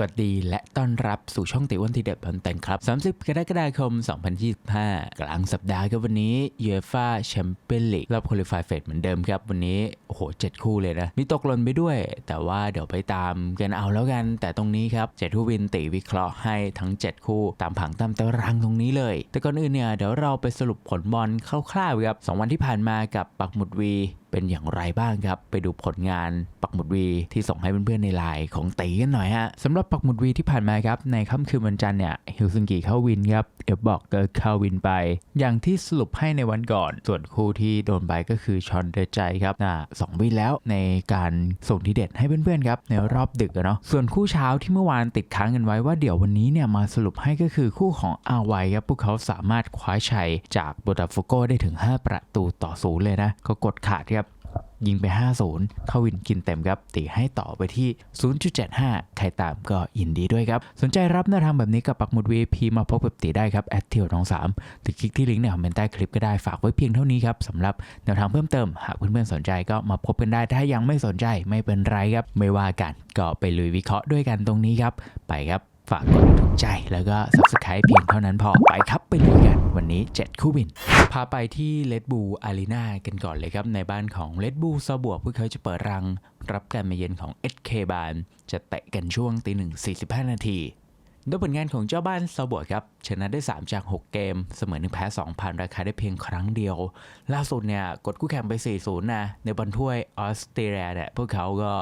สวัสดีและต้อนรับสู่ช่องติวันทีเด็ดพันแต่งครับ 30 กรกฎาคม 2025 กลางสัปดาห์ครับวันนี้ยูเอฟ่าแชมเปี้ยนลีกรอบคุริฟายเฟสเหมือนเดิมครับวันนี้โอ้โหเจ็ดคู่เลยนะ มีตกหล่นไปด้วย แต่ว่าเดี๋ยวไปตามกันเอาแล้วกัน แต่ตรงนี้ครับเจ็ดคู่วินติวิเคราะห์ให้ทั้ง 7 คู่ตามผังตามตารางตรงนี้เลย แต่ก่อนอื่นเนี่ยเดี๋ยวเราไปสรุปผลบอลคร่าวๆครับสองวันที่ผ่านมากับปักหมุดวี เป็นอย่างไรบ้างครับ ไปดูผลงานปักหมุดวีที่ส่งให้เพื่อนๆในไลน์ของตีกันหน่อยฮะสำหรับปักหมุดวีที่ผ่านมาครับในค่ำคืนวันจันทร์เนี่ยฮิลซิงกิเข้าวินครับเอฟบอกเกอร์เข้าวินไป อย่างที่สรุปให้ในวันก่อน ส่วนคู่ที่โดนไปก็คือชอนเดอใจครับน่ะสองวินแล้วในการส่งทีเด็ดให้เพื่อนๆครับในรอบดึกเนาะส่วนคู่เช้าที่เมื่อวานติดค้างกันไว้ว่าเดี๋ยววันนี้เนี่ยมาสรุปให้ก็คือคู่ของอาไวครับพวกเขาสามารถคว้าชัยจากโบตาโฟโกได้ถึง 5 ประตูต่อศูนย์เลยนะก็กดขาดครับ ยิงไป 5-0 เข้าวินกินเต็มครับตีให้ต่อไปที่ 0.75 ใครตามก็ยินดีด้วยครับ สนใจรับแนวทางแบบนี้กับปักหมุด VIP มาพบกับตีได้ครับแอดเทียวน้อง3หรือคลิกที่ลิงก์ในคอมเมนต์ใต้คลิปก็ได้ฝากไว้เพียงเท่านี้ครับสำหรับแนวทางเพิ่มเติมหากเพื่อนๆสนใจก็มาพบกันได้ถ้ายังไม่สนใจไม่เป็นไรครับไม่ว่ากันก็ไปลุยวิเคราะห์ด้วยกันตรงนี้ครับ ไปครับ ฝากกดถูกใจแล้วก็ subscribe เพียงเท่านั้นพอไปครับไปลุยกันวันนี้ 7 คู่บิน พาไปที่เลดบูอารีนากันก่อนเลยครับ ในบ้านของเลดบูซาบวกพวกเขาจะเปิดรัง รับการมาเยือนของ SK บานจะเตะกันช่วงตีหนึ่ง45 นาที โดยผลงานของเจ้าบ้านซาบวครับชนะได้ 3 จาก 6 เกม เสมอ1แพ้2ผ่านราคาได้เพียงครั้งเดียว ล่าสุดเนี่ยกดคู่แข่งไป 4-0 นะ ในบอลถ้วยออสเตรเลียเนี่ยพวกเขาก็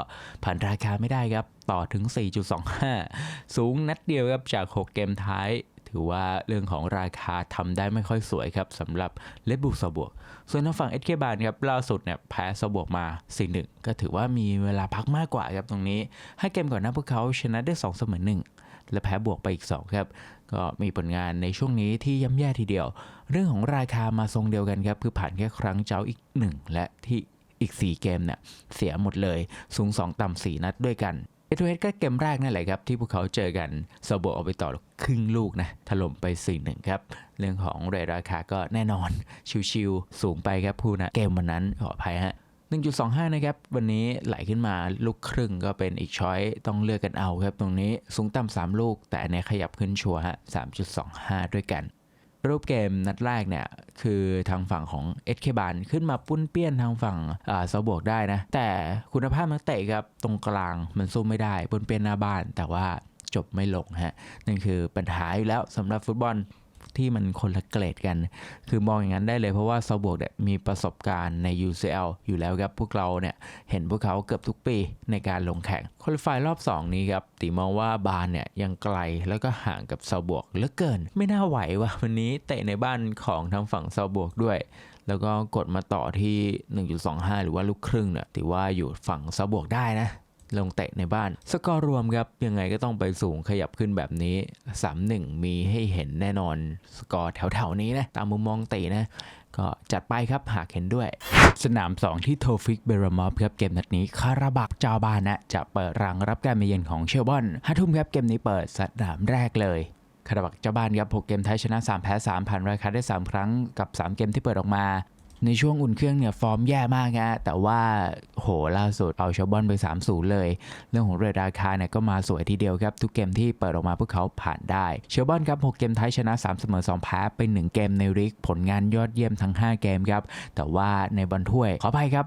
ผ่านราคาไม่ได้ครับ ต่อถึง 4.25 สูงนัดเดียวครับจาก 6 เกมท้าย ถือว่าเรื่องของราคาทำได้ไม่ค่อยสวยครับสำหรับเลดบูซาบวก ส่วนทางฝั่งเอสเคบานครับล่าสุดเนี่ยแพ้ซาบวกมา 4-1 ก็ถือว่ามีเวลาพักมากกว่าครับตรงนี้ ให้เกมก่อนหน้าพวกเขาชนะได้2เสมอ1 และแพ้บวกไปอีก 2 ครับ ก็มีผลงานในช่วงนี้ที่ย่ำแย่ทีเดียว เรื่องของราคามาทรงเดียวกันครับคือผ่านแค่ครั้งเจ้าอีก 1 และที่อีก 4 เกมเนี่ยเสียหมดเลยสูง 2 ต่ำ4 นัดด้วยกันเอทูเอสก็เกมแรกนั่นแหละครับ ที่พวกเขาเจอกันซาโบเอาไปต่อครึ่งลูกนะถล่มไป4-1ครับ เรื่องของเรทราคาก็แน่นอนชิวๆสูงไปครับพูนะเกมวันนั้นขออภัยฮะ 1.25 นะครับ วันนี้ไหลขึ้นมาลูกครึ่งก็เป็นอีกช้อยต้องเลือกกันเอาครับ ตรงนี้สูงต่ำ3ลูก แต่อันนี้ขยับขึ้นชัวร์ฮะ3.25 ด้วยกัน รูปเกมนัดแรกเนี่ย คือทางฝั่งของเอสเคบานขึ้นมาปุ้นเปี้ยนทางฝั่งอ่าซาบวกได้นะ แต่คุณภาพนักเตะครับตรงกลางมันสู้ไม่ได้ปุ้นเปี้ยนหน้าบ้าน แต่ว่าจบไม่ลงฮะนั่นคือปัญหาอยู่แล้วสำหรับฟุตบอล ที่มันคนละเกรดกัน คือมองอย่างนั้นได้เลยเพราะว่าซาบวกเนี่ยมีประสบการณ์ใน UCL อยู่แล้วครับ พวกเราเนี่ยเห็นพวกเขาเกือบทุกปีในการลงแข่งคุริฟายรอบ 2 นี้ครับตีมองว่าบานเนี่ยยังไกลแล้วก็ห่างกับซาบวกเหลือเกิน ไม่น่าไหวว่ะวันนี้เตะในบ้านของทางฝั่งซาบวกด้วยแล้วก็กดมาต่อที่ 1.25 หรือว่าลูกครึ่งเนี่ยถือว่าอยู่ฝั่งซาบวกได้นะ ลงเตะในบ้าน สกอร์รวมครับ ยังไงก็ต้องไปสูงขยับขึ้นแบบนี้ 3-1 มีให้เห็นแน่นอน สกอร์แถวๆนี้นะ ตามมุมมองตีนะ ก็จัดไปครับหากเห็นด้วย สนาม 2 ที่โทฟิกเบรมอฟครับเกมนัดนี้คาราบักจาบานะจะเปิดรังรับการมาเยือนของเชลบอนห้าทุ่มครับเกมนี้เปิดสนามแรกเลยคาราบักเจ้าบ้านครับ 6 เกมไทยชนะ 3 แพ้ 3 ผ่านรายคาได้ 3 ครั้งกับ 3 เกมที่เปิดออกมา ในช่วงอุ่นเครื่องเนี่ยฟอร์มแย่มากฮะแต่ว่าโหล่าสุดเอาเชลบอนไป3-0เลย เรื่องของเรทราคาเนี่ยก็มาสวยทีเดียวครับ ทุกเกมที่เปิดออกมาพวกเขาผ่านได้เชลบอนครับ 6 เกมท้ายชนะ 3 เสมอ 2 แพ้ไป 1 เกมในริกผลงานยอดเยี่ยมทั้ง 5 เกมครับ แต่ว่าในบอลถ้วยขออภัยครับ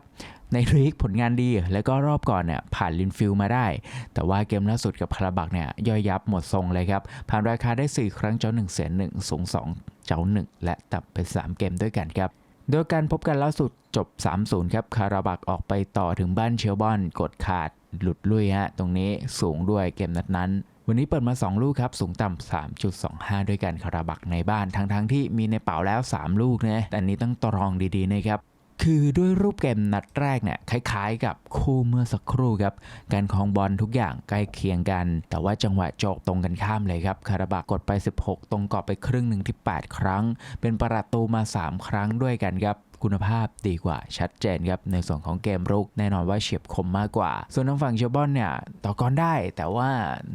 ในริกผลงานดี แล้วก็รอบก่อนเนี่ยผ่านลินฟิลมาได้ แต่ว่าเกมล่าสุดกับคาราบักเนี่ยย่อยยับหมดทรงเลยครับ ผ่านราคาได้ 4 ครั้งเจ้า1เสีย1สูง 2 เจ้า 1 และตับไป 3 เกมด้วยกันครับ โดยการพบกันล่าสุดจบ 3-0 ครับ คาราบักออกไปต่อถึงบ้านเชลบอน กดขาดหลุดลุยฮะ ตรงนี้สูงด้วยเกมนัดนั้น วันนี้เปิดมา 2 ลูกครับ สูงต่ำ 3.25 ด้วยกันคาราบักในบ้าน ทั้งๆทที่มีในเป๋าแล้ว 3 ลูกนะแต่นี้ต้องตรองดีๆนะครับ คือด้วยรูปเกมนัดแรกเนี่ยคล้ายๆ กับคู่เมื่อสักครู่ครับ การคองบอลทุกอย่างใกล้เคียงกัน แต่ว่าจังหวะโจกตรงกันข้ามเลยครับคาราบากดไป 16 ตรงกรอบไปครึ่งหนึ่งที่ 8 ครั้ง เป็นประตูมา 3 ครั้งด้วยกันครับคุณภาพดีกว่าชัดเจนครับ ในส่วนของเกมรุกแน่นอนว่าเฉียบคมมากกว่า ส่วนทางฝั่งเชลบอนเนี่ยต่อกรได้ แต่ว่า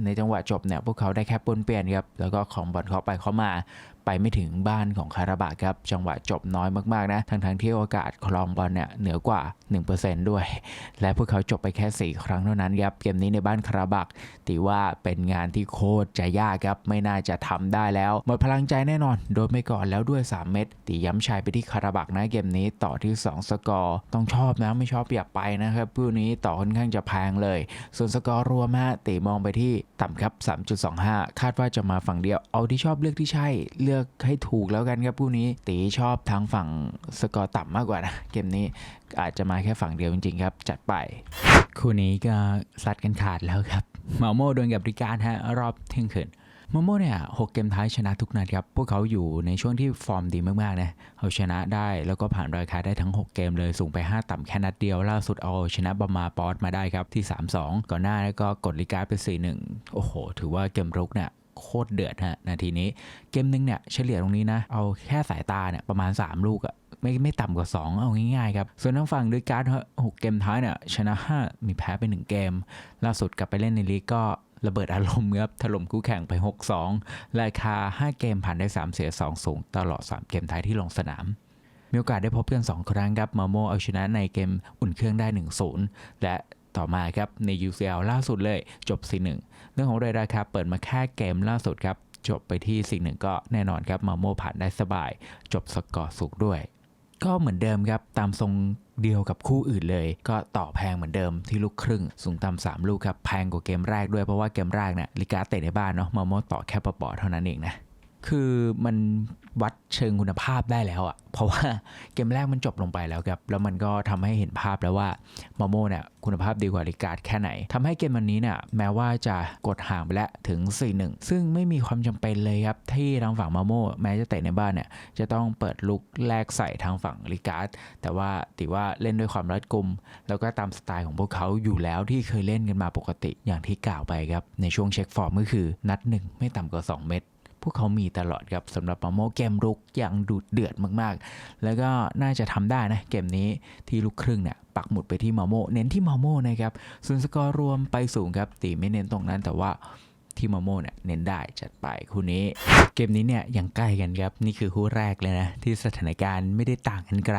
ในจังหวะจบเนี่ยพวกเขาได้แค่ปนเปลี่ยนครับ แล้วก็ของบอลเข้าไปเข้ามา ไปไม่ถึงบ้านของคาราบะครับ จังหวะจบน้อยมากๆนะ ทั้งทั้งๆที่โอกาสครองบอลเนี่ยเหนือกว่า 1%ด้วย และพวกเขาจบไปแค่ 4 ครั้งเท่านั้นครับ เกมนี้ในบ้านคาราบักตีว่าเป็นงานที่โคตรจะยากครับ ไม่น่าจะทำได้แล้ว หมดพลังใจแน่นอน โดนไปก่อนแล้วด้วย 3 เม็ดตีย้ำชัยไปที่คาราบักนะเกมนี้ต่อที่ 2 สกอร์ต้องชอบนะไม่ชอบอย่าไปนะครับผู้นี้ต่อค่อนข้างจะแพงเลย ส่วนสกอร์รวมฮะตีมองไปที่ต่ำครับ 3.25 คาดว่าจะมาฝั่งเดียวเอาที่ชอบเลือกที่ใช่เลือกือกให้ถูกแล้วกันครับผู้นี้ ตีชอบทางฝั่งสกอร์ต่ำมากกว่านะ เกมนี้อาจจะมาแค่ฝั่งเดียวจริงๆครับ จัดไป คู่นี้ก็ซัดกันขาดแล้วครับมาโมโดนกับริการฮะรอบเที่ยงคืนโมโมเนี่ยหกเกมท้ายชนะทุกนัดครับ พวกเขาอยู่ในช่วงที่ฟอร์มดีมาก ๆ นะ เอาชนะได้แล้วก็ผ่านราคาได้ทั้ง 6 เกมเลย สูงไป 5 ต่ำแค่นัดเดียว ล่าสุดเอาชนะบามาปอสมาได้ครับที่ 3-2 ก่อนหน้าแล้วก็กดลิกาไป 4-1 โอ้โห ถือว่าเกมรุกเนี่ย โคตรเดือดฮะนาทีนี้เกมหนึงเนี่ยเฉลี่ยตรงนี้นะ เอาแค่สายตาเนี่ยประมาณ 3 ลูกอะไม่ไม่ต่ำกว่า 2 เอาง่ายๆครับ ส่วนทางฝั่งด้วยการ์ดหกเกมท้ายเนี่ยชนะ 5 มีแพ้ไป 1 เกม ล่าสุดกลับไปเล่นในลีกก็ระเบิดอารมณ์ครับถล่มคู่แข่งไป 6-2 ราคา 5 เกมผ่านได้ 3 เสีย 2 สูง ตลอด 3 เกมท้ายที่ลงสนาม มีโอกาสได้พบกัน 2 ครั้งครับมาโมเอาชนะในเกมอุ่นเครื่องได้ 1-0 และ ต่อมาครับใน UCL ล่าสุดเลยจบ4-1เรื่องของเรดาครับเปิดมาแค่เกมล่าสุดครับจบไปที่4-1ก็แน่นอนครับมาโมผ่านได้สบาย จบสกอร์สูงด้วย ก็เหมือนเดิมครับ ตามทรงเดียวกับคู่อื่นเลย ก็ต่อแพงเหมือนเดิมที่ลูกครึ่ง สูงต่ำสามลูกครับ แพงกว่าเกมแรกด้วยเพราะว่าเกมแรกเนี่ยลิกาเตะในบ้านเนาะมาโมต่อแค่ปอเท่านั้นเองนะ คือมันวัดเชิงคุณภาพได้แล้วอะ่ะ เพราะว่าเกมแรกมันจบลงไปแล้วครับ แล้วมันก็ทำให้เห็นภาพแล้วว่ามาโมเนี่ยคุณภาพดีกว่าลิการ์ดแค่ไหนทำให้เกมวันนี้เนี่ยแม้ว่าจะกดห่างไปแล้วถึง 4-1 ซึ่งไม่มีความจำเป็นเลยครับ ที่ทางฝั่งมาโมแม้จะเตะในบ้านเนี่ยจะต้องเปิดลุกแลกใส่ทางฝั่งลิการ์ดแต่ว่าติว่าเล่นด้วยความรัดกุม แล้วก็ตามสไตล์ของพวกเขาอยู่แล้วที่เคยเล่นกันมาปกติอย่างที่กล่าวไปครับในช่วงเช็คฟอร์มก็คือนัดหนึ่งไม่ต่ำกว่า 2 เม็ด พวกเขามีตลอดครับสำหรับมาโมเกมรุกอย่างดุเดือดมากๆ แล้วก็น่าจะทำได้นะเกมนี้ที่ลูกครึ่งเนี่ยปักหมุดไปที่มาโมเน้นที่มาโมนะครับส่วนสกอร์รวมไปสูงครับตีไม่เน้นตรงนั้นแต่ว่าที่มาโมเนี่ยเน้นได้จัดไปคู่นี้ เกมนี้เนี่ยยังใกล้กันครับ นี่คือคู่แรกเลยนะ ที่สถานการณ์ไม่ได้ต่างกันไกล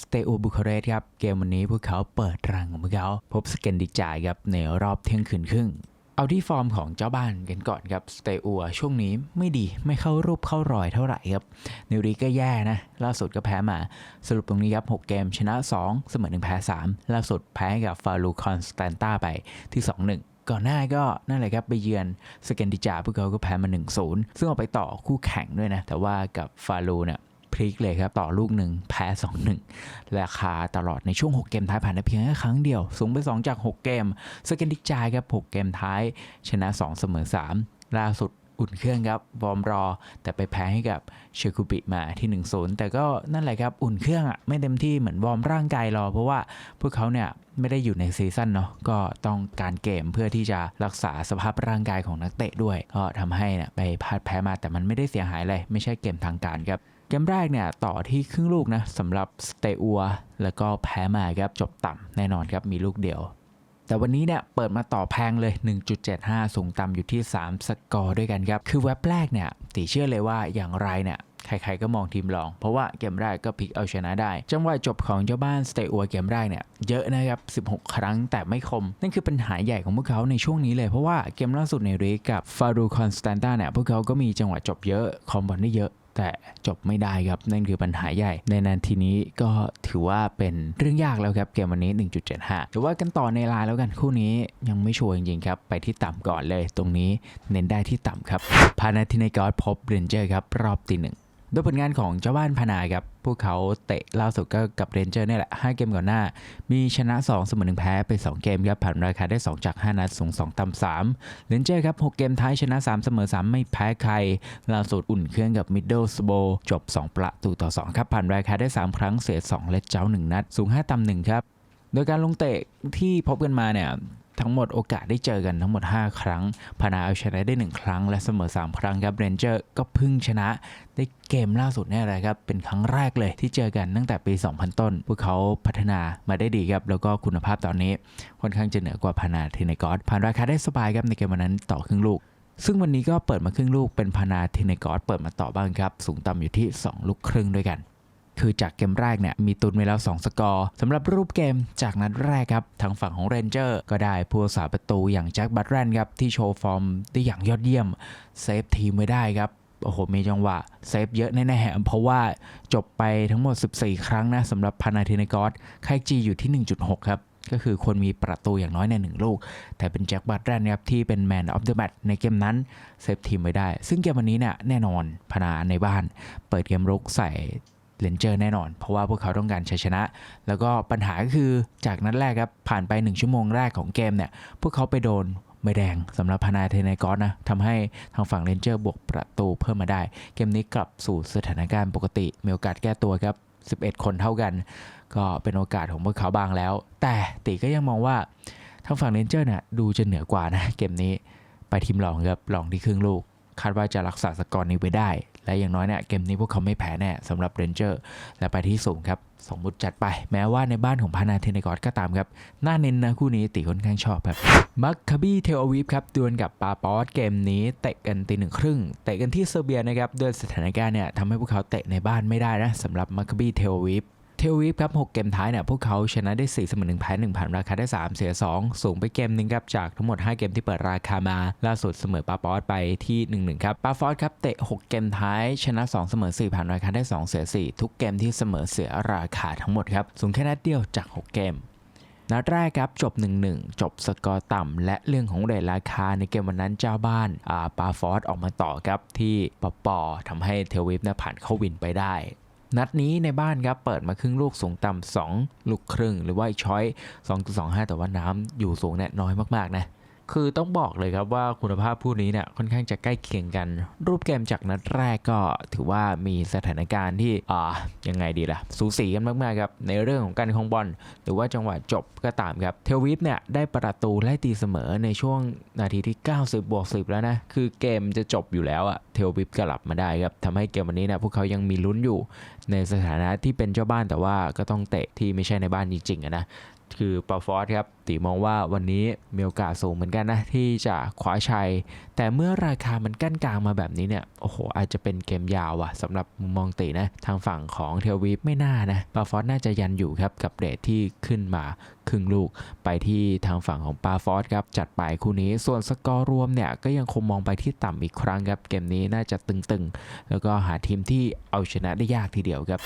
สเตโอบุคาเรสต์ครับ เกมวันนี้พวกเขาเปิดรังของพวกเขา พบสเกนดิจ่ายครับ ในรอบเที่ยงคืนครึ่ง เอาที่ฟอร์มของเจ้าบ้านกันก่อนครับสเตอัวช่วงนี้ไม่ดีไม่เข้ารูปเข้ารอยเท่าไหร่ครับนิวรีก็แย่นะ ล่าสุดก็แพ้มาสรุปตรงนี้ครับ 6 เกมชนะ 2 เสมอ1แพ้ 3 ล่าสุดแพ้กับฟาลูคอนสแตนตาไปที่ 2-1ก่อนหน้าก็นั่นแหละครับไปเยือนสเกนดิจาพวกเขาก็แพ้มา 1-0 ซึ่งเอาไปต่อคู่แข่งด้วยนะ แต่ว่ากับฟาลูเนี่ย พลิกเลยครับ ต่อลูกหนึ่งแพ้2-1ราคาตลอดในช่วง 6 เกมท้ายผ่านได้เพียงแค่ครั้งเดียว สูงไป 2 จาก 6 เกมสเกนดิจายครับ 6 เกมท้าย ชนะ 2 เสมอ 3 ล่าสุดอุ่นเครื่องครับวอร์มรอ แต่ไปแพ้ให้กับเชคุบิมาที่ 1-0 แต่ก็นั่นแหละครับอุ่นเครื่องอะไม่เต็มที่เหมือนวอร์มร่างกายรอ เพราะว่าพวกเขาเนี่ยไม่ได้อยู่ในซีซั่นเนาะก็ต้องการเกมเพื่อที่จะรักษาสภาพร่างกายของนักเตะด้วย ก็ทำให้น่ไปพลาดแพ้มาแต่มันไม่ได้เสียหายเลยไม่ใช่เกมทางการครับ เกมแรกเนี่ยต่อที่ครึ่งลูกนะสำหรับสเตอัวแล้วก็แพ้มาครับจบต่ำแน่นอนครับมีลูกเดียว แต่วันนี้เนี่ยเปิดมาต่อแพงเลย 1.75 สูงต่ำอยู่ที่ 3 สกอร์ด้วยกันครับ คือเว็บแรกเนี่ยตีเชื่อเลยว่าอย่างไรเนี่ยใครๆก็มองทีมรอง เพราะว่าเกมแรกก็พลิกเอาชนะได้ จังหวะจบของเจ้าบ้านสเตอัวเกมแรกเนี่ยเยอะนะครับ 16 ครั้งแต่ไม่คม นั่นคือปัญหาใหญ่ของพวกเขาในช่วงนี้เลยเพราะว่าเกมล่าสุดในรีกกับฟารูคอนสแตนตาเนี่ยพวกเขาก็มีจังหวะจบเยอะคอมบอลได้เยอะ แต่จบไม่ได้ครับ นั่นคือปัญหาใหญ่ ในนาทีนี้ก็ถือว่าเป็นเรื่องยากแล้วครับ เกมวันนี้ 1.75หรือว่ากันต่อในลายแล้วกันคู่นี้ยังไม่ชัวร์จริงๆครับ ไปที่ต่ำก่อนเลย ตรงนี้เน้นได้ที่ต่ำครับพานาทินกอดพบเรนเจอร์ครับรอบตีหนึ่ง ดยผลงานของเจ้าบ้านพนาครับ พวกเขาเตะล่าสุดก็กับเรนเจอร์นี่แหละ 5 เกมก่อนหน้า มีชนะ 2 เสมอ1แพ้ไป 2 เกมครับ ผ่านราคาได้ 2 จาก 5 นัดสูง 2ต่ำ3เรนเจอร์ครับ 6 เกมท้ายชนะ 3 เสมอ 3 ไม่แพ้ใคร ล่าสุดอุ่นเครื่องกับมิดเดิลสโบจบ 2 ประตูต่อ 2 ครับ ผ่านราคาได้ 3 ครั้งเสีย2และเจ้า 1 นัด สูง 5ต่ำ1ครับ โดยการลงเตะที่พบกันมาเนี่ย ทั้งหมดโอกาสได้เจอกันทั้งหมด 5 ครั้ง พานาเอาชนะได้ 1 ครั้ง และเสมอ 3 ครั้งครับเรนเจอร์ก็พึ่งชนะได้เกมล่าสุดนี่ยแหละครับ เป็นครั้งแรกเลยที่เจอกันตั้งแต่ปี 2000 ต้น พวกเขาพัฒนามาได้ดีครับ แล้วก็คุณภาพตอนนี้ค่อนข้างจะเหนือกว่าพานาเทนกอสผ่านราคาได้สบายครับในเกมวันนั้นต่อครึ่งลูกซึ่งวันนี้ก็เปิดมาครึ่งลูกเป็นพานาเทนกอสเปิดมาต่อบ้างครับ สูงต่ำอยู่ที่ 2 ลูกครึ่งด้วยกัน คือจากเกมแรกเนี่ยมีตุนไว้แล้ว 2 สกอร์สำหรับรูปเกมจากนัดแรกครับทางฝั่งของเรนเจอร์ก็ได้ผู้รักษาประตูอย่างแจ็คบัตแรนครับที่โชว์ฟอร์มได้อย่างยอดเยี่ยมเซฟทีมไว้ได้ครับโอ้โห มีจังหวะเซฟเยอะแน่ๆเพราะว่าจบไปทั้งหมด 14 ครั้งนะสำหรับพานาเทนกอสค่าจีอยู่ที่ 1.6 ครับ ก็คือคนมีประตูอย่างน้อยในหนึ่งลูก แต่เป็นแจ็คบัตแรนครับที่เป็นแมนออฟเดอะแมตในเกมนั้นเซฟทีมไว้ได้ ซึ่งเกมวันนี้เนี่ยแน่นอนพนาในบ้าน เปิดเกมรุกใส่ เลนเจอร์แน่นอน เพราะว่าพวกเขาต้องการชัยชนะ แล้วก็ปัญหาก็คือจากนัดแรกครับ ผ่านไป 1 ชั่วโมงแรกของเกมเนี่ย พวกเขาไปโดนใบแดงสำหรับพนาเทนกอสนะทำให้ทางฝั่งเรนเจอร์บวกประตูเพิ่มมาได้ เกมนี้กลับสู่สถานการณ์ปกติ มีโอกาสแก้ตัวครับ 11 คนเท่ากัน ก็เป็นโอกาสของพวกเขาบางแล้ว แต่ติก็ยังมองว่าทางฝั่งเรนเจอร์เนี่ยดูจะเหนือกว่านะเกมนี้ไปทีมรองครับรองที่ครึ่งลูก คาดว่าจะรักษาสกอร์นี้ไว้ได้ และอย่างน้อยเนี่ยเกมนี้พวกเขาไม่แพ้แน่สำหรับเรนเจอร์และไปที่สูงครับสมมุติจัดไป แม้ว่าในบ้านของพานาเทนกอสก็ตามครับ น่าเน้นนะคู่นี้ตีค่อนข้างชอบครับ มักคาบีเทลอวีฟครับดวลกับปาปอสเกมนี้เตะกันตีหนึ่งครึ่งเตะกันที่เซอร์เบียนะครับด้วยสถานการณ์เนี่ยทำให้พวกเขาเตะในบ้านไม่ได้นะสำหรับมักคาบีเทลอวีฟ ทลวีฟครับ6เกมท้ายเนี่ยพวกเขาชนะได้4เสมอ1แพ้1ผ่านราคาได้ 3 เสีย 2 สูงไปเกมหนึงครับจากทั้งหมด 5 เกมที่เปิดราคามา ล่าสุดเสมอปาปอสไปที่ 1-1 ครับปาฟอสครับเตะ 6 เกมท้าย ชนะ 2 เสมอ 4 ผ่านราคาได้ 2 เสีย 4 ทุกเกมที่เสมอเสียราคาทั้งหมดครับสูงแค่นัดเดียวจาก 6 เกมนัดแรกครับจบ 1-1 จบสกอร์ต่ำ และเรื่องของเรทราคาในเกมวันนั้นเจ้าบ้านอาปาฟอสออกมาต่อครับที่ปปอทำให้เทลวีฟเนี่ยผ่านเข้าวินไปได้ นัดนี้ในบ้านครับเปิดมาครึ่งลูกสูงต่ำ2ลูกครึ่ง หรือว่าอีกช้อย 2.25 แต่ว่าน้ำอยู่สูงเนี่ยน้อยมากๆนะ คือต้องบอกเลยครับว่าคุณภาพผู้นี้เนี่ยค่อนข้างจะใกล้เคียงกัน รูปเกมจากนัดแรกก็ถือว่ามีสถานการณ์ที่อ่ายังไงดีล่ะ สูสีกันมากๆครับ ในเรื่องของการคองบอล หรือว่าจังหวะจบก็ตามครับ เทลวิฟเนี่ยได้ประตูไล่ตีเสมอในช่วงนาทีที่ 90บวก10 แล้วนะ คือเกมจะจบอยู่แล้วอะเทลวิฟกลับมาได้ครับทำให้เกมวันนี้เนี่ยพวกเขายังมีลุ้นอยู่ ในสถานะที่เป็นเจ้าบ้านแต่ว่าก็ต้องเตะที่ไม่ใช่ในบ้านจริงๆอะนะคือปาฟอสครับตีมองว่าวันนี้มีโอกาสสูงเหมือนกันนะที่จะคว้าชัย แต่เมื่อราคามันกั้นกลางมาแบบนี้เนี่ยโอ้โหอาจจะเป็นเกมยาวอะสำหรับมุมมองตีนะทางฝั่งของเทลวีฟไม่น่านะปาฟอสน่าจะยันอยู่ครับกับเรทที่ขึ้นมาครึ่งลูกไปที่ทางฝั่งของปาฟอสครับจัดไปคู่นี้ส่วนสกอร์รวมเนี่ยก็ยังคงมองไปที่ต่ำอีกครั้งครับเกมนี้น่าจะตึงๆ แล้วก็หาทีมที่เอาชนะได้ยากทีเดียวครับ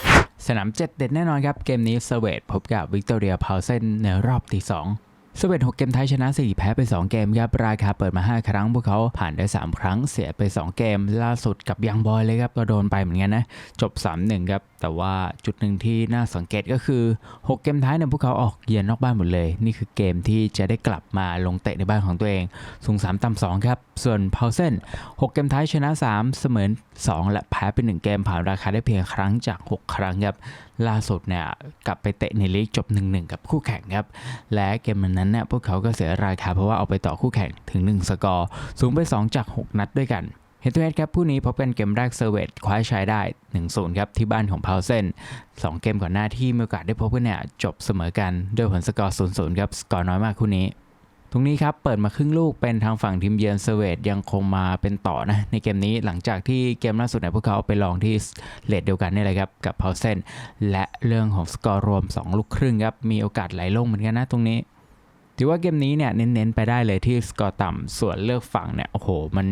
สนามเจ็ดเด็ดแน่นอนครับเกมนี้เซเวตพบกับวิกตอเรียพาวเซนในรอบที่2 สเวต6เกมไทยชนะ 4 แพ้ไป 2 เกมครับราคาเปิดมา 5 ครั้ง พวกเขาผ่านได้ 3 ครั้งเสียไป 2 เกม ล่าสุดกับยังบอยเลยครับ ก็โดนไปเหมือนกันนะ จบ 3-1 ครับ แต่ว่าจุดหนึ่งที่น่าสังเกตก็คือ 6 เกมท้ายเนี่ยพวกเขาออกเยือนนอกบ้านหมดเลย นี่คือเกมที่จะได้กลับมาลงเตะในบ้านของตัวเอง สูง 3ต่ำ2ครับ ส่วนพาวเซน6 เกมท้ายชนะ 3 เสมอ2 และแพ้ไป 1 เกมผ่านราคาได้เพียงครั้งจาก 6 ครั้งครับ ล่าสุดเนี่ยกลับไปเตะในลีกจบ 1-1 กับคู่แข่งครับ และเกมนั้นเนี่ยพวกเขาก็เสียราคาเพราะว่าเอาไปต่อคู่แข่งถึง 1 สกอร์ สูงไป 2 จาก 6 นัดด้วยกันเฮดทูเฮดครับผู้นี้พบกันเกมแรกเซอร์เวตคว้าชัยได้ 1-0 ครับที่บ้านของพาวเซน2 เกมก่อนหน้าที่มีโอกาสได้พบกันเนี่ยจบเสมอกันด้วยผลสกอร์ 0-0 ครับสกอร์น้อยมากคู่นี้ ตรงนี้ครับเปิดมาครึ่งลูกเป็นทางฝั่งทีมเยือนเซเวตยังคงมาเป็นต่อนะในเกมนี้หลังจากที่เกมล่าสุดเนี่ยพวกเขาไปลองที่เลดเดียวกันนี่แหละครับกับเพาเซนและเรื่องของสกอร์รวม 2 ลูกครึ่งครับมีโอกาสไหลลงเหมือนกันนะตรงนี้ถือว่าเกมนี้เนี่ยเน้นๆไปได้เลยที่สกอร์ต่ำส่วนเลือกฝั่งเนี่ยโอ้โหมัน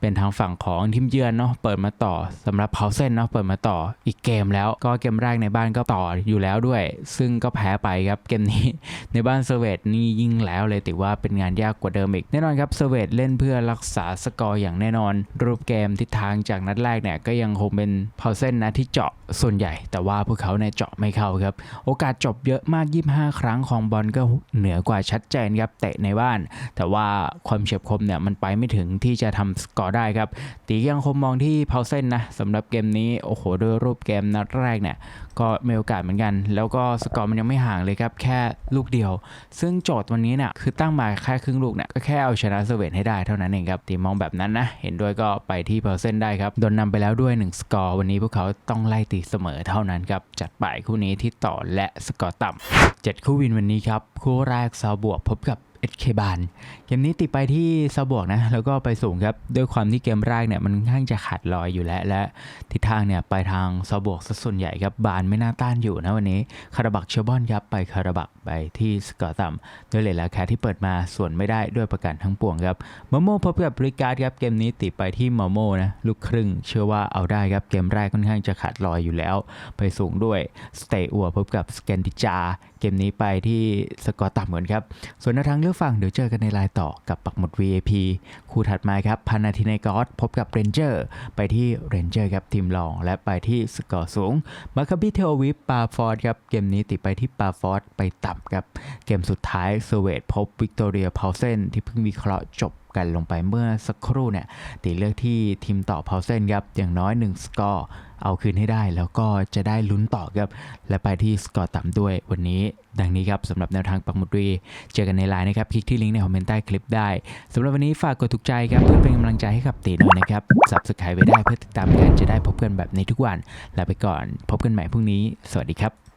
เป็นทางฝั่งของทีมเยือนเนาะเปิดมาต่อสำหรับเพาเซนเนาะเปิดมาต่ออีกเกมแล้วก็เกมแรกในบ้านก็ต่ออยู่แล้วด้วย ซึ่งก็แพ้ไปครับเกมนี้ในบ้านเซเวตนี่ยิ่งแล้วเลยถือว่าเป็นงานยากกว่าเดิมอีกแน่นอนครับเซเวตเล่นเพื่อรักษาสกอร์อย่างแน่นอน รูปเกมทิศทางจากนัดแรกเนี่ยก็ยังคงเป็นเพาเซนนะที่เจาะส่วนใหญ่ แต่ว่าพวกเขาเนี่ยเจาะไม่เข้าครับ โอกาสจบเยอะมาก 25 ครั้งของบอลก็เหนือกว่าชัดเจนครับเตะในบ้าน แต่ว่าความเฉียบคมเนี่ยมันไปไม่ถึงที่จะทำสกอร์ได้ครับตียังคงมองที่เพาเซนนะสำหรับเกมนี้โอ้โหด้วยรูปเกมนัดแรกเนี่ยก็มีโอกาสเหมือนกัน แล้วก็สกอร์มันยังไม่ห่างเลยครับแค่ลูกเดียว ซึ่งโจทย์วันนี้เนี่ยคือตั้งมาแค่ครึ่งลูกเนี่ยก็แค่เอาชนะเซเว่นให้ได้เท่านั้นเองครับตีมองแบบนั้นนะเห็นด้วยก็ไปที่เพาเซนได้ครับโดนนำไปแล้วด้วย 1 สกอร์วันนี้พวกเขาต้องไล่ตีเสมอเท่านั้นครับจัดไปคู่นี้ที่ต่อและสกอร์ต่ำเจ็ดคู่วินวันนี้ครับคู่แรกซาวบวกพบกับ SK บานเกมนี้ติดไปที่ซาบวกนะ แล้วก็ไปสูงครับ ด้วยความที่เกมแรกเนี่ยมันค่อนข้างจะขาดลอยอยู่แล้ว และทิศทางเนี่ยไปทางซาบวกซะส่วนใหญ่ครับ บานไม่น่าต้านอยู่นะวันนี้ คาราบักเชบอนครับ ไปคาราบักไปที่สกอร์ตัมด้วยเลทราคาที่เปิดมาส่วนไม่ได้ด้วยประกันทั้งปวงครับมโมพบกับริการ์ดครับ เกมนี้ติดไปที่มโมนะ ลูกครึ่ง เชื่อว่าเอาได้ครับ เกมแรกค่อนข้างจะขาดลอยอยู่แล้ว ไปสูงด้วย สเตอัวพบกับสแกนดิจา เกมนี้ไปที่สกอร์ต่ำเหมือนครับ ส่วนทางเลือกฝั่งเดี๋ยวเจอกันในไลน์ต่อกับปักหมุด VAP คู่ถัดมาครับพานาทินกอสพบกับเรนเจอร์ไปที่เรนเจอร์ครับทีมรอง และไปที่สกอร์สูงมาคาบิเทลวิปปาฟอร์ดครับเกมนี้ติดไปที่ปาฟอร์ดไปต่ำครับเกมสุดท้ายเซเวตพบวิกตอเรียพาวเซนที่เพิ่งวิเคราะห์จบกันลงไปเมื่อสักครู่เนี่ยตีเลือกที่ทีมต่อพาวเซนครับอย่างน้อย 1 สกอร์ เอาคืนให้ได้แล้วก็จะได้ลุ้นต่อครับและไปที่สกอร์ต่ำด้วยวันนี้ ดังนี้ครับสำหรับแนวทางปักหมุดรีเจอกันในไลน์นะครับคลิกที่ลิงก์ในคอมเมนต์ใต้คลิปได้สำหรับวันนี้ฝากกดถูกใจครับเพื่อเป็นกำลังใจให้กับตีหน่อยนะครับสับสกายไว้ได้เพื่อติดตามกันจะได้พบกันแบบนี้ทุกวันลาไปก่อน พบกันใหม่พรุ่งนี้ สวัสดีครับ